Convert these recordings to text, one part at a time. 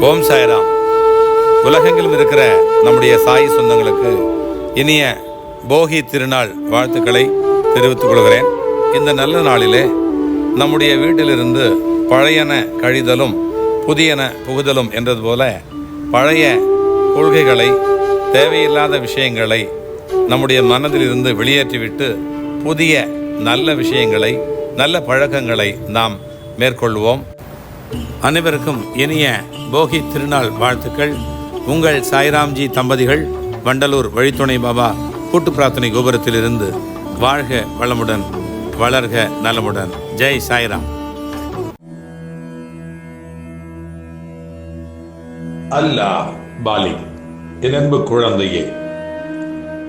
ஓம் சாய்ராம். உலகெங்கிலும் இருக்கிற நம்முடைய சாய் சொந்தங்களுக்கு இனிய போகி திருநாள் வாழ்த்துக்களை தெரிவித்துக் கொள்கிறேன். இந்த நல்ல நாளிலே நம்முடைய வீட்டிலிருந்து பழையன கழிதலும் புதியன புகுதலும் என்றது போல பழைய கொள்கைகளை தேவையில்லாத விஷயங்களை நம்முடைய மனதிலிருந்து வெளியேற்றிவிட்டு புதிய நல்ல விஷயங்களை நல்ல பழக்கங்களை நாம் மேற்கொள்வோம். அனைவருக்கும் இனிய போகி திருநாள் வாழ்த்துக்கள். உங்கள் சாய்ராம்ஜி தம்பதிகள் வண்டலூர் வழித்துணை பாபா கூட்டு பிரார்த்தனை கோபுரத்திலிருந்து வாழ்க வளமுடன் வளர்க நலமுடன். ஜெய் சாய்ராம். அல்லாஹ் பாலி என் அன்பு குழந்தையே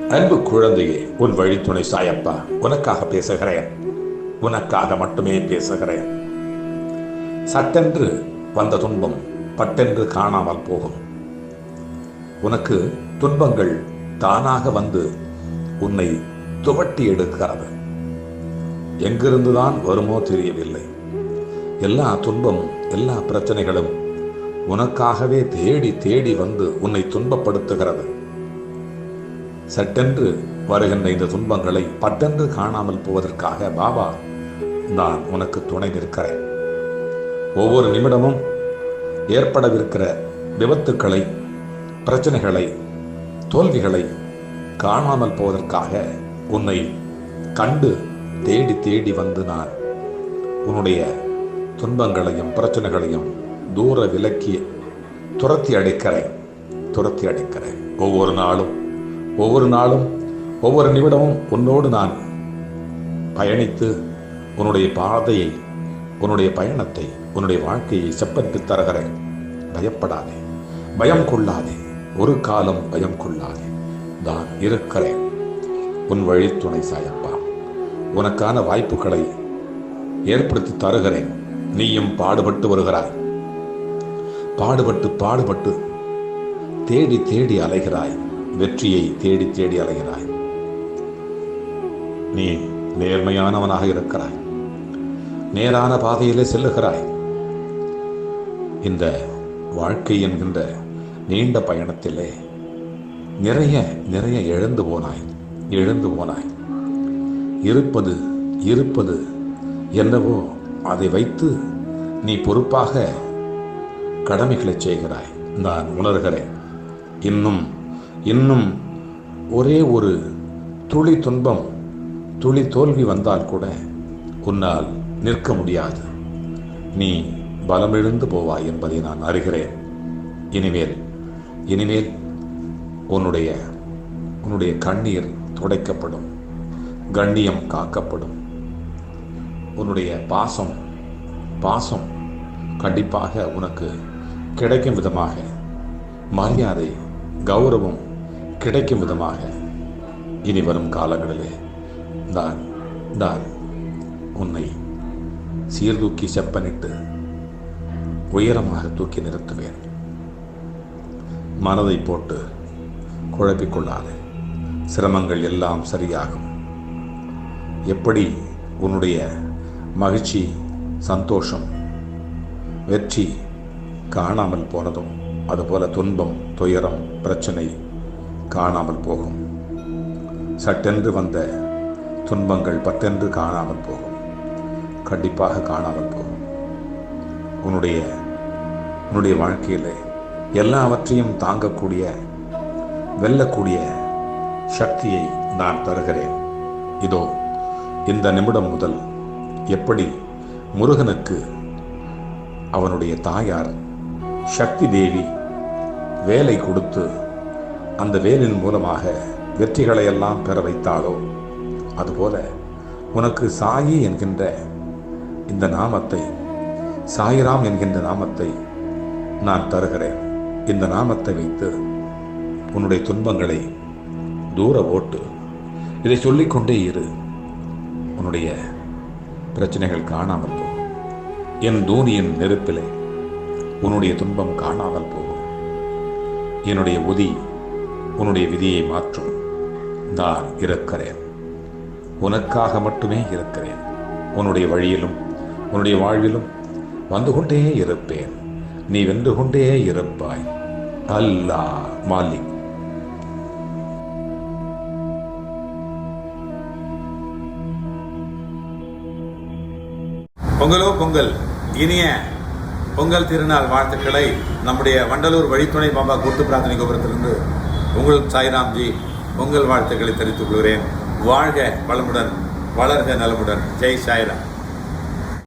அன்பு குழந்தையே உன் வழித்துணை சாயப்பா உனக்காக பேசுகிறேன். உனக்காக மட்டுமே பேசுகிறேன். சட்டென்று வந்த துன்பம் பட்டென்று காணாமல் போகும். உனக்கு துன்பங்கள் தானாக வந்து உன்னை துவட்டி எடுக்கிறது. எங்கிருந்துதான் வருமோ தெரியவில்லை. எல்லா துன்பம் எல்லா பிரச்சனைகளும் உனக்காகவே தேடி தேடி வந்து உன்னை துன்பப்படுத்துகிறது. சட்டென்று வருகின்ற இந்த துன்பங்களை பட்டென்று காணாமல் போவதற்காக பாபா நான் உனக்கு துணை நிற்கிறேன். ஒவ்வொரு நிமிடமும் ஏற்படவிருக்கிற விபத்துக்களை பிரச்சனைகளை தோல்விகளை காணாமல் போவதற்காக உன்னை கண்டு தேடி தேடி வந்து நான் உன்னுடைய துன்பங்களையும் பிரச்சனைகளையும் தூர விலக்கி துரத்தி அடைக்கிறேன் துரத்தி அடைக்கிறேன். ஒவ்வொரு நாளும் ஒவ்வொரு நாளும் ஒவ்வொரு நிமிடமும் உன்னோடு நான் பயணித்து உன்னுடைய பாதையை உன்னுடைய பயணத்தை உன்னுடைய வாழ்க்கையை செப்பத்து தருகிறேன் பயப்படாதே. பயம் கொள்ளாதே. ஒரு காலம் பயம் கொள்ளாதே. நான் இருக்கிறேன். உன் வழித்துணை சாயப்பா. உனக்கான வாய்ப்புகளை ஏற்படுத்தி தருகிறேன். நீயும் பாடுபட்டு வருகிறாய். பாடுபட்டு பாடுபட்டு தேடி தேடி அலைகிறாய். வெற்றியை தேடி தேடி அலைகிறாய். நீ நேர்மையானவனாக இருக்கிறாய். நேரான பாதையிலே செல்லுகிறாய். இந்த வாழ்க்கை என்கின்ற நீண்ட பயணத்திலே நிறைய நிறைய எழுந்து போனாய் எழுந்து போனாய். இருப்பது இருப்பது என்னவோ அதை வைத்து நீ பொறுப்பாக கடமைகளை செய்கிறாய். நான் உணர்கிறேன். இன்னும் இன்னும் ஒரே ஒரு துளி துன்பம் துளி தோல்வி வந்தால் கூட உன்னால் நிற்க முடியாது. நீ பலமிழந்து போவாய் என்பதை நான் அறிகிறேன். இனிமேல் இனிமேல் உன்னுடைய உன்னுடைய கண்ணீர் துடைக்கப்படும் கண்ணியம் காக்கப்படும். உன்னுடைய பாசம் பாசம் கண்டிப்பாக உனக்கு கிடைக்கும் விதமாக மரியாதை கௌரவம் கிடைக்கும் விதமாக இனி வரும் காலங்களிலே நான் நான் உன்னை சீர்தூக்கி செப்பனிட்டு உயரமாக தூக்கி நிறுத்துவேன். மனதை போட்டு குழப்பிக்கொள்ளாது. சிரமங்கள் எல்லாம் சரியாகும். எப்படி உன்னுடைய மகிழ்ச்சி சந்தோஷம் வெற்றி காணாமல் போனதும் அதுபோல துன்பம் துயரம் பிரச்சனை காணாமல் போகும். சட்டென்று வந்த துன்பங்கள் பட்டென்று காணாமல் போகும். கண்டிப்பாக காணாமல் போகும். உன்னுடைய உன்னுடைய வாழ்க்கையில் எல்லாவற்றையும் தாங்கக்கூடிய வெல்லக்கூடிய சக்தியை நான் தருகிறேன். இதோ இந்த நிமிடம் முதல் எப்படி முருகனுக்கு அவனுடைய தாயார் சக்தி தேவி வேலை கொடுத்து அந்த வேலின் மூலமாக வெற்றிகளை எல்லாம் பெற வைத்தாலோ அதுபோல உனக்கு சாயி என்கின்ற இந்த நாமத்தை சாயிராம் என்கின்ற நாமத்தை நான் தருகிறேன். இந்த நாமத்தை வைத்து உன்னுடைய துன்பங்களை தூர ஓட்டு. இதை சொல்லிக்கொண்டே இரு. உன்னுடைய பிரச்சனைகள் காணாமல் போகும். என் தூணியின் நெருப்பிலே உன்னுடைய துன்பம் காணாமல் போகும். என்னுடைய உதி உன்னுடைய விதியை மாற்றும். நான் இருக்கிறேன். உனக்காக மட்டுமே இருக்கிறேன். உன்னுடைய வழியிலும் உன்னுடைய வாழ்விலும் வந்து கொண்டே இருப்பேன். நீ வென்று கொண்டே இருப்பாய். அல்லாஹ் மாலிக். பொங்கலோ பொங்கல். இனிய பொங்கல் திருநாள் வாழ்த்துக்களை நம்முடைய வண்டலூர் வழித்துணை பாபா கூட்டு பிரார்த்தனை கோபுரத்திலிருந்து உங்கள் சாய்ராம்ஜி பொங்கல் வாழ்த்துக்களை தெரிவித்துக் கொள்கிறேன். வாழ்க வளமுடன் வளர்க நலமுடன். ஜெய் சாய்ராம்.